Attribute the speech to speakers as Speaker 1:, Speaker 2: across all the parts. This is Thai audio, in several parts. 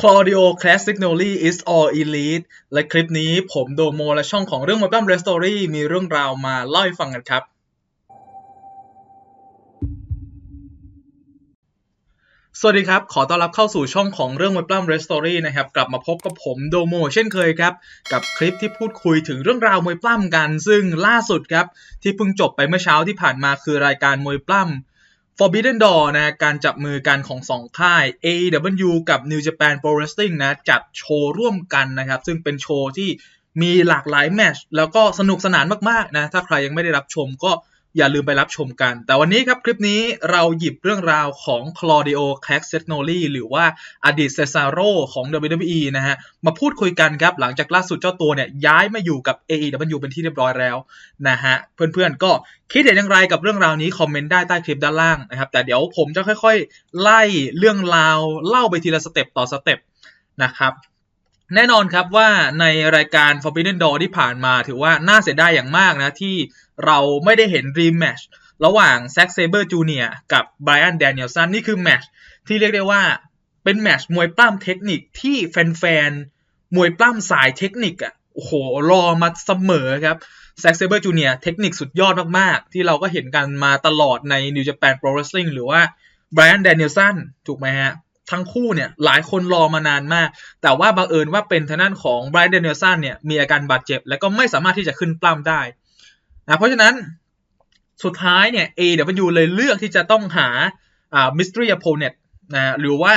Speaker 1: Claudio Castagnoli is all elite และคลิปนี้ผมโดโมและช่องของเรื่องมวยปั้ม Red Story มีเรื่องราวมาเล่าให้ฟังกันครับ สวัสดีครับ ขอต้อนรับเข้าสู่ช่องของเรื่องมวยปล้ำ Red Story นะครับ กลับมาพบกับผมโดโมเช่นเคยครับ กับคลิปที่พูดคุยถึงเรื่องราวมวยปล้ำกัน ซึ่งล่าสุดครับ ที่เพิ่งจบไปเมื่อเช้าที่ผ่านมาคือรายการมวยปล้ำ Forbidden Door นะการจับมือกันของสองค่าย AEW กับ New Japan Pro Wrestling นะจัดโชว์ร่วมกันนะครับ ซึ่งเป็นโชว์ที่มีหลากหลายแมช์แล้วก็สนุกสนานมากๆนะถ้าใครยังไม่ได้รับชมก็ อย่าลืมไปรับชมกัน แต่วันนี้ครับคลิปนี้เราหยิบเรื่องราวของ Claudio c a s t a g n o l i หรือว่าอดีตเซซาโรของ WWE นะฮะ มาพูดคุยกันครับ หลังจากล่าสุดเจ้าตัวเนี่ย ย้ายมาอยู่กับ AEW เป็นที่เรียบร้อยแล้วนะฮะ เพื่อนๆก็คิดเห็นอย่างไรกับเรื่องราวนี้ คอมเมนต์ได้ใต้คลิปด้านล่างนะครับ แต่เดี๋ยวผมจะค่อยๆ ไล่เรื่องราวเล่าไปทีละสเต็ปต่อสเต็ปนะครับ แน่นอนครับว่าในรายการ Forbidden Door ที่ผ่านมาถือว่าน่าเสียดายอย่างมากนะ ที่เราไม่ได้เห็นรีแมชระหว่างแซ็กเซเบอร์จูเนียกับไบรอันแดเนียลสันนี่คือแมชที่เรียกได้ว่าเป็นแมชมวยปล้ำเทคนิคที่แฟนๆ มวยปล้ำสายเทคนิคอะโอ้โห รอมาเสมอครับแซ็กเซเบอร์จูเนียเทคนิคสุดยอดมากๆ ที่เราก็เห็นกันมาตลอดใน New Japan Pro Wrestling หรือว่าไบรอันแดเนียลสันถูกไหมฮะ ทั้งคู่เนี่ยหลายคนรอมานานมาก แต่ว่าบังเอิญว่าเป็นทางด้านของไบรอันเดนิลสันเนี่ยมีอาการบาดเจ็บ และก็ไม่สามารถที่จะขึ้นปล้ำได้นะเพราะฉะนั้นสุดท้ายเนี่ย AW เลยเลือกที่จะต้องหาอ่า mystery opponent นะหรือว่า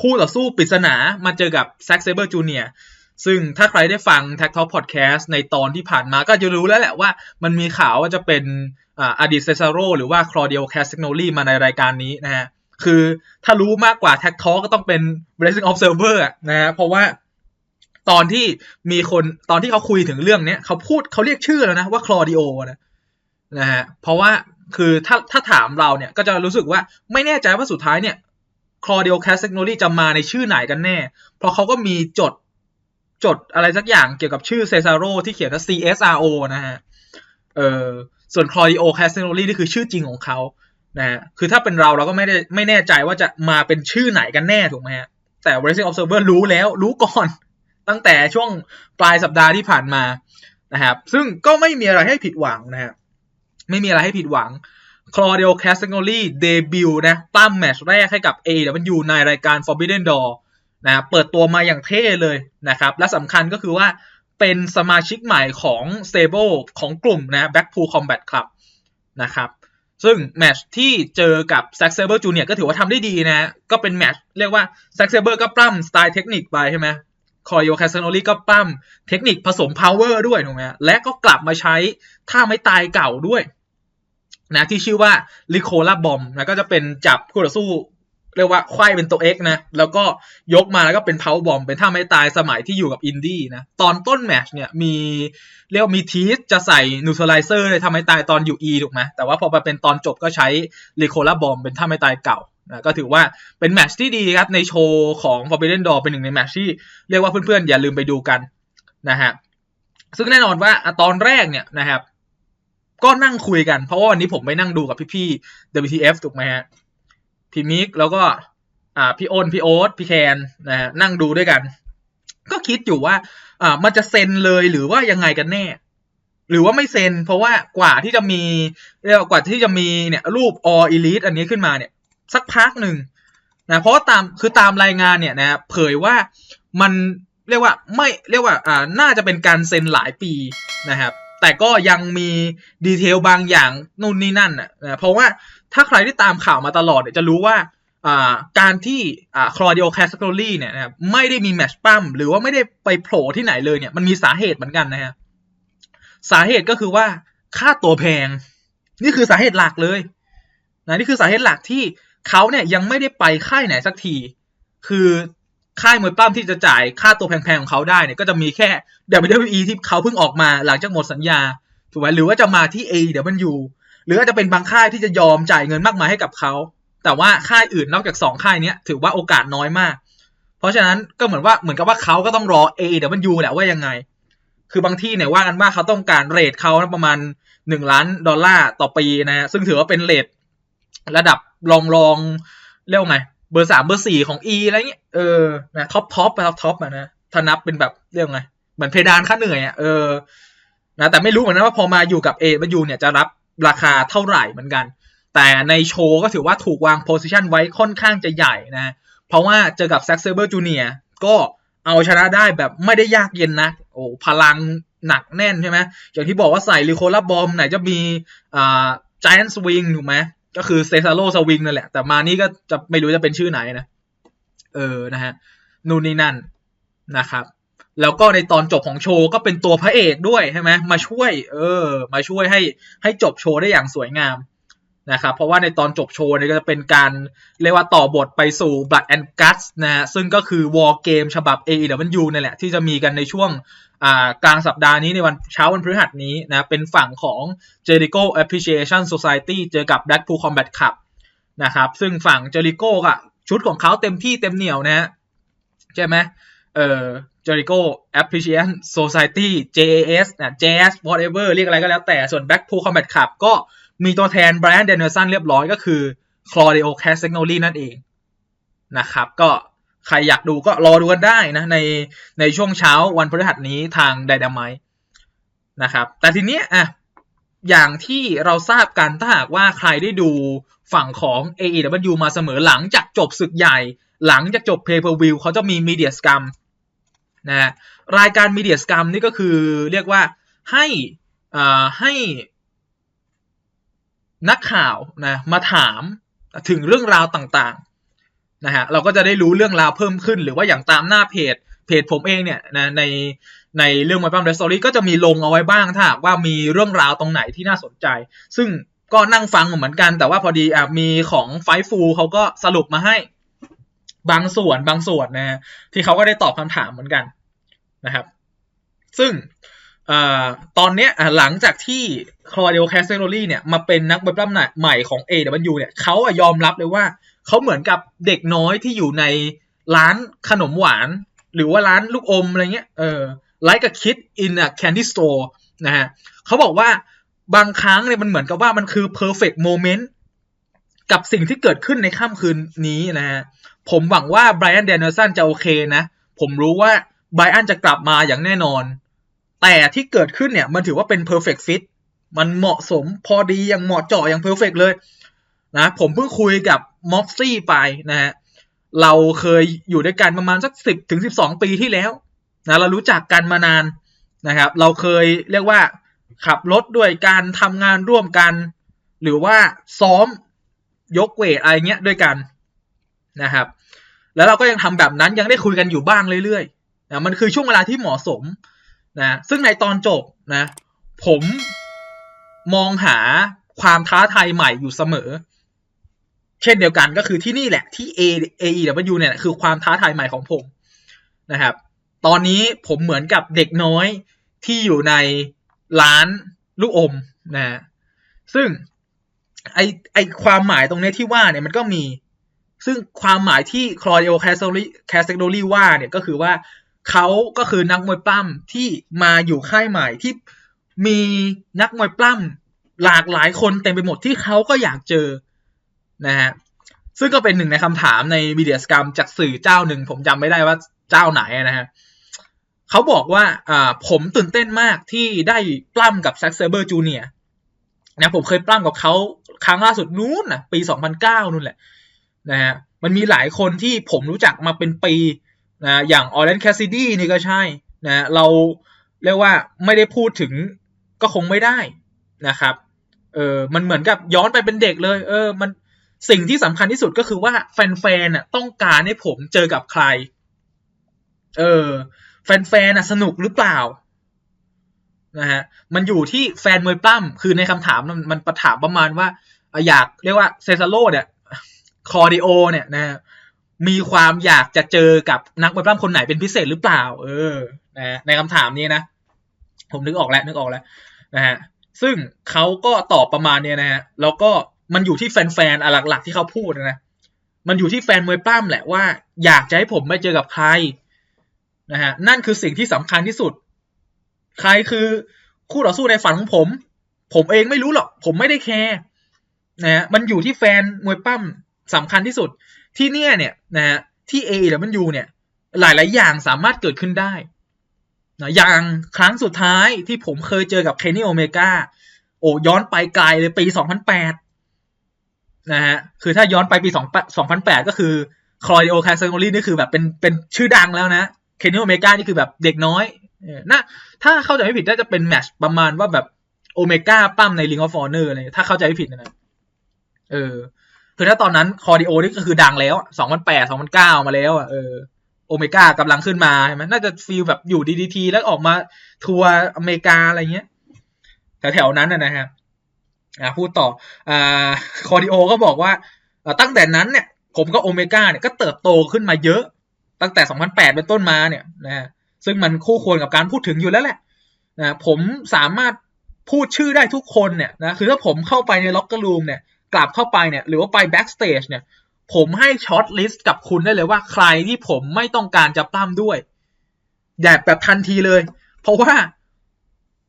Speaker 1: คู่ต่อสู้ปริศนามาเจอกับ Zack Saber Jr. ซึ่งถ้าใครได้ฟัง Tag Talk Podcast ในตอนที่ผ่านมาก็จะรู้แล้วแหละว่ามันมีข่าวว่าจะเป็นอดีตเซซาโรหรือว่าคลอเดียแคสติโนลีมาในรายการนี้นะฮะ คือถ้ารู้มากกว่าแท็กทอก็ต้องเป็น Blessing Observer นะฮะเพราะว่าตอนที่มีคนตอนที่เขาคุยถึงเรื่องเนี้ยเขาพูดเขาเรียกชื่อแล้วนะว่าคลอดิโอนะนะฮะเพราะว่าคือถ้าถ้าถามเราเนี่ยก็จะรู้สึกว่าไม่แน่ใจว่าสุดท้ายเนี่ยคลอดิโอแคสเทคโนโลยีจะมาในชื่อไหนกันแน่ เพราะเขาก็มีจดจดอะไรสักอย่างเกี่ยวกับชื่อเซซาโรที่เขียนว่า CSRO นะฮะเออส่วนคลอดิโอแคสเทคโนโลยีนี่คือชื่อจริงของเขา นะฮะคือถ้าเป็นเราเราก็ไม่ได้ไม่แน่ใจว่าจะมาเป็นชื่อไหนกันแน่ถูกไหมฮะแต่ Racing Observer รู้แล้วรู้ก่อน ตั้งแต่ช่วงปลายสัปดาห์ที่ผ่านมานะครับซึ่งก็ไม่มีอะไรให้ผิดหวังนะฮะไม่มีอะไรให้ผิดหวัง Claudio Castagnoli เดบิวต์นะปั้มแมตช์แรกให้กับ AW ในรายการ Forbidden Door นะเปิดตัวมาอย่างเท่เลยนะครับ และสำคัญก็คือว่าเป็นสมาชิกใหม่ของ Stable ของกลุ่มนะ Backpool Combat Club นะครับ ซึ่งแมตช์ที่เจอกับแซ็กเซเบอร์จูเนียก็ถือว่าทำได้ดีนะ ก็เป็นแมตช์เรียกว่าแซ็กเซเบอร์ก็ปล้ำสไตล์เทคนิคไปใช่ไหมคอยโยแคสเซโนลีก็ปั้มเทคนิคผสมพาวเวอร์ด้วยถูกไหมและก็กลับมาใช้ท่าไม้ตายเก่าด้วยนะที่ชื่อว่าลิโคลาบอมนะก็จะเป็นจับคู่ต่อสู้ เรียกว่าไขว้เป็นตัว X นะ แล้วก็ยกมาแล้วก็เป็นเพาบอม เป็นท่าไม่ตายสมัยที่อยู่กับอินดี้นะ ตอนต้นแมชเนี่ยมีเรียกว่ามีทีสจะใส่นูทรไลเซอร์เลยทำให้ตายตอนอยู่ E ถูกไหมแต่ว่าพอมาเป็นตอนจบก็ใช้ลิโคลาบอมเป็นท่าไม่ตายเก่านะก็ถือว่าเป็นแมชที่ดีครับ ในโชว์ของ Forbidden Door เป็นหนึ่งในแมชที่เรียกว่าเพื่อนๆ อย่าลืมไปดูกันนะฮะซึ่งแน่นอนว่าตอนแรกเนี่ยนะครับ ก็นั่งคุยกันเพราะว่าวันนี้ผมไปนั่งดูกับพี่ๆ WTF ถูกไหมฮะ พี่มิกแล้วก็อ่าพี่โอนพี่โอ๊ตพี่แคนนะฮะนั่งดูด้วยกัน ก็คิดอยู่ว่า อ่ามันจะเซ็นเลยหรือว่ายังไงกันแน่ หรือว่าไม่เซ็น เพราะว่ากว่าที่จะมีเรียกกว่าที่จะมีเนี่ยรูป all elite อันนี้ขึ้นมาเนี่ย สักพักหนึ่งนะเพราะตามคือตามรายงานเนี่ยนะเผยว่ามันเรียกว่าไม่เรียกว่าอ่าน่าจะเป็นการเซ็นหลายปีนะครับแต่ก็ยังมีดีเทลบางอย่างนู่นนี่นั่นนะเพราะว่า ถ้าใครที่ตามข่าวมาตลอดเนี่ยจะรู้ว่าการที่คลอเดียแคสโกลี่เนี่ยนะครับไม่ได้มีแมชปั้มหรือว่าไม่ได้ไปโผล่ที่ไหนเลยเนี่ยมันมีสาเหตุเหมือนกันนะฮะสาเหตุก็คือว่าค่าตัวแพง นี่คือสาเหตุหลักเลยนะนี่คือสาเหตุหลักที่เขาเนี่ยยังไม่ได้ไปค่ายไหนสักที คือค่ายมวยปั้มที่จะจ่ายค่าตัวแพงๆของเขาได้เนี่ยก็จะมีแค่ WWE ที่เขาเพิ่งออกมาหลังจากหมดสัญญาถูกไหมหรือว่าจะมาที่ AEW หรืออาจจะเป็นบางค่ายที่จะยอมจ่ายเงินมากมายให้กับเขา แต่ว่าค่ายอื่นนอกจากสองค่ายนี้ถือว่าโอกาสน้อยมาก เพราะฉะนั้นก็เหมือนว่าเหมือนกับว่าเขาก็ต้องรอ AEW แหละว่ายังไง คือบางที่เนี่ยว่ากันว่าเขาต้องการเรทเขาประมาณหนึ่งล้านดอลลาร์ต่อปีนะซึ่งถือว่าเป็นเรทระดับรองรองเรียกไง เบอร์สามเบอร์สี่ของ E อะไรเงี้ยเออนะท็อปท็อปไปท็อปท็อปอะนะถ้านับเป็นแบบเรียกไงเหมือนเพดานค่าเหนื่อยอะเออนะแต่ไม่รู้เหมือนกันว่าพอมาอยู่กับ A มาอยู่เนี่ยจะรับ ราคาเท่าไหร่เหมือนกัน แต่ในโชว์ก็ถือว่าถูกวางโพสิชันไว้ค่อนข้างจะใหญ่นะ เพราะว่าเจอกับแซ็กเซเบอร์จูเนียก็เอาชนะได้แบบไม่ได้ยากเย็นนะโอ้พลังหนักแน่นใช่ไหมอย่างที่บอกว่าใส่ลิโคลาบอมไหนจะมีอ่า giant swing ถูกไหมก็คือเซซาโ o สวิงนั่นแหละ แต่มานี่ก็จะไม่รู้จะเป็นชื่อไหนนะ เออนะฮะ นู่นนี่นั่นนะครับ แล้วก็ในตอนจบของโชว์ก็เป็นตัวพระเอกด้วยใช่ไหมมาช่วย เออ มาช่วยให้ให้จบโชว์ได้อย่างสวยงามนะครับเพราะว่าในตอนจบโชว์เนี่ยก็จะเป็นการเรียกว่าต่อบทไปสู่ Blood and Guts นะฮะซึ่งก็คือ War Game ฉบับ AEW นั่นแหละที่จะมีกันในช่วงกลางสัปดาห์นี้ในวันเช้าวันพฤหัสนี้นะเป็นฝั่งของ Jericho Appreciation Society เจอกับ Blackpool Combat Club นะครับซึ่งฝั่ง Jericho ก็ชุดของเขาเต็มที่เต็มเหนียวนะฮะใช่ไหม เอ่อ Jericho Appreciation Society JAS นะ JAS whatever เรียกอะไรก็แล้วแต่ส่วน Blackpool Combat Club ก็มีตัวแทน Brian Danielson เรียบร้อยก็คือ Claudio Castagnoli นั่นเองนะครับ ก็ใครอยากดูก็รอดูกันได้นะ ในในช่วงเช้าวันพฤหัสนี้ทางไดดามายนะครับ แต่ทีนี้อะอย่างที่เราทราบกันถ้าหากว่าใครได้ดูฝั่งของ AEW มาเสมอหลังจากจบศึกใหญ่ หลังจากจบ Pay Per View เขาจะมีมีเดียสกรรม นะรายการมีเดียสกรรมนี่ก็คือเรียกว่าให้ให้นักข่าวนะมาถามถึงเรื่องราวต่างๆนะฮะเราก็จะได้รู้เรื่องราวเพิ่มขึ้น หรือว่าอย่างตามหน้าเพจเพจผมเองเนี่ยนะในในเรื่อง My p a m Red Story ก็จะมีลงเอาไว้บ้างถ้าว่ามีเรื่องราวตรงไหนที่น่าสนใจ ซึ่งก็นั่งฟังเหมือนกัน แต่ว่าพอดีอะมีของไฟฟูเขาก็สรุปมาให้ บางส่วนบางส่วนนะที่เขาก็ได้ตอบคำถามเหมือนกันนะครับ ซึ่งอตอนเนี้ยหลังจากที่คลอเดลแคสเซโรลี่เนี่ยมาเป็นนักเว็บล่ำใหม่ของ AW เนี่ยเขาอะยอมรับเลยว่าเขาเหมือนกับเด็กน้อยที่อยู่ในร้านขนมหวาน หรือว่าร้านลูกอมอะไรเงี้ยเออ like a kid in a candy store นะฮะเขาบอกว่าบางครั้งเนี่ยมันเหมือนกับว่ามันคือ perfect moment กับสิ่งที่เกิดขึ้นในค่ำคืนนี้นะฮะผมหวังว่าไบรอันเดนเนอร์สันจะโอเคนะ ผมรู้ว่าไบรอันจะกลับมาอย่างแน่นอน แต่ที่เกิดขึ้นเนี่ยมันถือว่าเป็น perfect fit มันเหมาะสมพอดีอย่างเหมาะเจาะอย่าง perfect เลยนะผมเพิ่งคุยกับม็อกซี่ไปนะฮะเราเคยอยู่ด้วยกันประมาณสักสิบถึงสิบสองปีที่แล้วนะเรารู้จักกันมานานนะครับ เราเคยเรียกว่าขับรถด้วยการทำงานร่วมกัน หรือว่าซ้อม ยกเวทอะไรเงี้ยด้วยกันนะครับ แล้วเราก็ยังทำแบบนั้นยังได้คุยกันอยู่บ้างเรื่อยๆนะมันคือช่วงเวลาที่เหมาะสมนะซึ่งในตอนจบนะ ผมมองหาความท้าทายใหม่อยู่เสมอ เช่นเดียวกันก็คือที่นี่แหละที่ A AEW เนี่ยคือความท้าทายใหม่ของผมนะครับ ตอนนี้ผมเหมือนกับเด็กน้อยที่อยู่ในร้านลูกอมนะซึ่ง ไอไอความหมายตรงนี้ที่ว่าเนี่ยมันก็มี ซึ่งความหมายที่คลอเดโอแคสโซลีแคสโดลีว่าเนี่ยก็คือว่าเขาก็คือนักมวยปล้ำที่มาอยู่ค่ายใหม่ที่มีนักมวยปล้ำหลากหลายคนเต็มไปหมดที่เขาก็อยากเจอนะฮะซึ่งก็เป็นหนึ่งในคำถามในวีดีโอสกรรมจากสื่อเจ้าหนึ่ง ผมจำไม่ได้ว่าเจ้าไหนนะฮะเขาบอกว่าอ่าผมตื่นเต้นมากที่ได้ปล้ำกับแซ็กเซเบอร์จูเนียนะผมเคยปล้ำกับเขา ครั้งล่าสุดนู้นนะปี 2009 นู่นแหละนะฮะมันมีหลายคนที่ผมรู้จักมาเป็นปีนะอย่างออเรนแคสซิดี้นี่ก็ใช่นะเราเรียกว่าไม่ได้พูดถึงก็คงไม่ได้นะครับเออมันเหมือนกับย้อนไปเป็นเด็กเลย เออ มันสิ่งที่สำคัญที่สุดก็คือว่าแฟนๆน่ะต้องการให้ผมเจอกับใคร เออ แฟนๆน่ะสนุกหรือเปล่านะฮะมันอยู่ที่แฟนมวยปล้ำคือในคำถามมันมันประถามประมาณว่า อยากเรียกว่าเซซาโลเนี่ยคอร์ดิโอเนี่ยนะมีความอยากจะเจอกับนักมวยปล้ำคนไหนเป็นพิเศษหรือเปล่า เออนะในคำถามนี้นะ ผมนึกออกแล้วนึกออกแล้วนะฮะซึ่งเขาก็ตอบประมาณเนี้ยนะฮะแล้วก็มันอยู่ที่แฟนๆหลักๆที่เขาพูดนะมันอยู่ที่แฟนมวยปล้ำแหละว่า อยากจะให้ผมไม่เจอกับใครนะฮะนั่นคือสิ่งที่สำคัญที่สุด ใครคือคู่ต่อสู้ในฝันของผม ผมเองไม่รู้หรอก ผมไม่ได้แคร์ นะฮะมันอยู่ที่แฟนมวยปั้มสำคัญที่สุดที่เนี่ยเนี่ยนะฮะที่ AEW เนี่ยหลาย ๆ อย่างสามารถเกิดขึ้นได้นะอย่างครั้งสุดท้ายที่ผมเคยเจอกับเคนนี่โอเมกาโอ้ย้อนไปไกลเลยปี 2008นะฮะคือถ้าย้อนไปปี 2008 ก็คือคลอยโอคาเซโนลีนี่คือแบบเป็นเป็นชื่อดังแล้วนะเคนนี่โอเมกานี่คือแบบเด็กน้อยน่าถ้าเข้าใจไม่ผิดน่าจะเป็นแมช์ประมาณว่าแบบโอเมก้าปั้มใน Ring of Honor อะไรถ้าเข้าใจไม่ผิดนะ เออ คือถ้าตอนนั้นคอร์ดิโอนี่ก็คือดังแล้วสองพันแปดสองพันเก้ามาแล้วอะเออโอเมก้ากำลังขึ้นมาใช่ไหมน่าจะฟีลแบบอยู่ดีดีทีแล้วออกมาทัวร์อเมริกาอะไรเงี้ยแถวๆนั้นนะฮะอ่าพูดต่ออ่าคอร์ดิโอก็บอกว่าตั้งแต่นั้นเนี่ย ผมก็โอเมก้าเนี่ยก็เติบโตขึ้นมาเยอะ ตั้งแต่ 2008 เป็นต้นมาเนี่ยนะฮะซึ่งมันคู่ควรกับการพูดถึงอยู่แล้วแหละนะผมสามารถพูดชื่อได้ทุกคนเนี่ยนะคือถ้าผมเข้าไปในล็อกเกอร์รูมเนี่ย กลับเข้าไปเนี่ยหรือว่าไปแบ็กสเตจเนี่ยผมให้ช็อตลิสต์กับคุณได้เลยว่าใครที่ผมไม่ต้องการจะปล้ำด้วยแบบแบบทันทีเลย เพราะว่า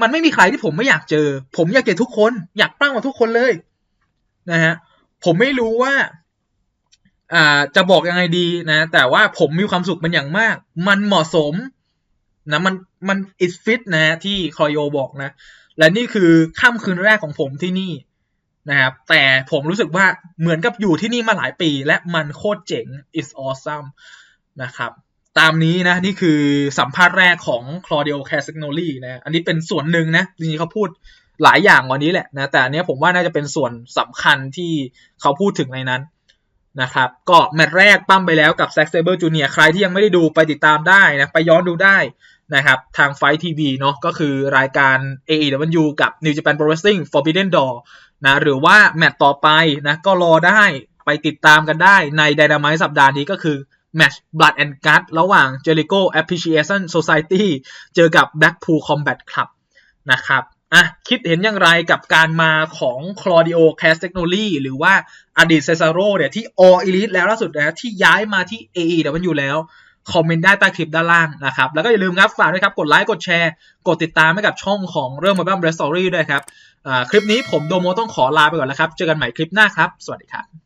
Speaker 1: มันไม่มีใครที่ผมไม่อยากเจอ ผมอยากเจอทุกคน อยากปล้ำกับทุกคนเลยนะฮะผมไม่รู้ว่าอ่าจะบอกยังไงดีนะ แต่ว่าผมมีความสุขเป็นอย่างมาก มันเหมาะสมนะมันมัน it fit นะที่คอยโยบอกนะ และนี่คือค่ำคืนแรกของผมที่นี่ นะครับ แต่ผมรู้สึกว่าเหมือนกับอยู่ที่นี่มาหลายปี และมันโคตรเจ๋ง is awesome นะครับ ตามนี้นะ นี่คือสัมภาษณ์แรกของ Claudio Castagnoli นะ อันนี้เป็นส่วนหนึ่งนะ จริงๆเขาพูดหลายอย่างวันนี้แหละนะ แต่อันนี้ผมว่าน่าจะเป็นส่วนสำคัญที่เขาพูดถึงในนั้นนะครับ ก็แมตช์แรกปั้มไปแล้วกับ Zack Sabre Jr. ใครที่ยังไม่ได้ดูไปติดตามได้นะ ไปย้อนดูได้นะครับทางไฟทีวีเนาะก็คือรายการ AEW กับ New Japan Pro Wrestling Forbidden Door นะหรือว่าแมตช์ต่อไปนะก็รอได้ไปติดตามกันได้ใน Dynamite สัปดาห์นี้ก็คือแมตช์ Blood and Gut ระหว่าง Jericho Appreciation Society เจอกับ Blackpool Combat Club นะครับอะคิดเห็นอย่างไรกับการมาของ Claudio Castagnoli หรือว่าอดีตเซซาโรเนี่ยที่ All Elite แล้วล่าสุดนะที่ย้ายมาที่ AEW แล้ว คอมเมนต์ได้ใต้คลิปด้านล่างนะครับแล้วก็อย่าลืมครับฝากด้วยครับกดไลค์กดแชร์ กดติดตามให้กับช่องของเรื่องมาบ้ามเรสตอรี่ด้วยครับคลิปนี้ผมโดโมต้องขอลาไปก่อนแล้วครับเจอกันใหม่คลิปหน้าครับ สวัสดีครับ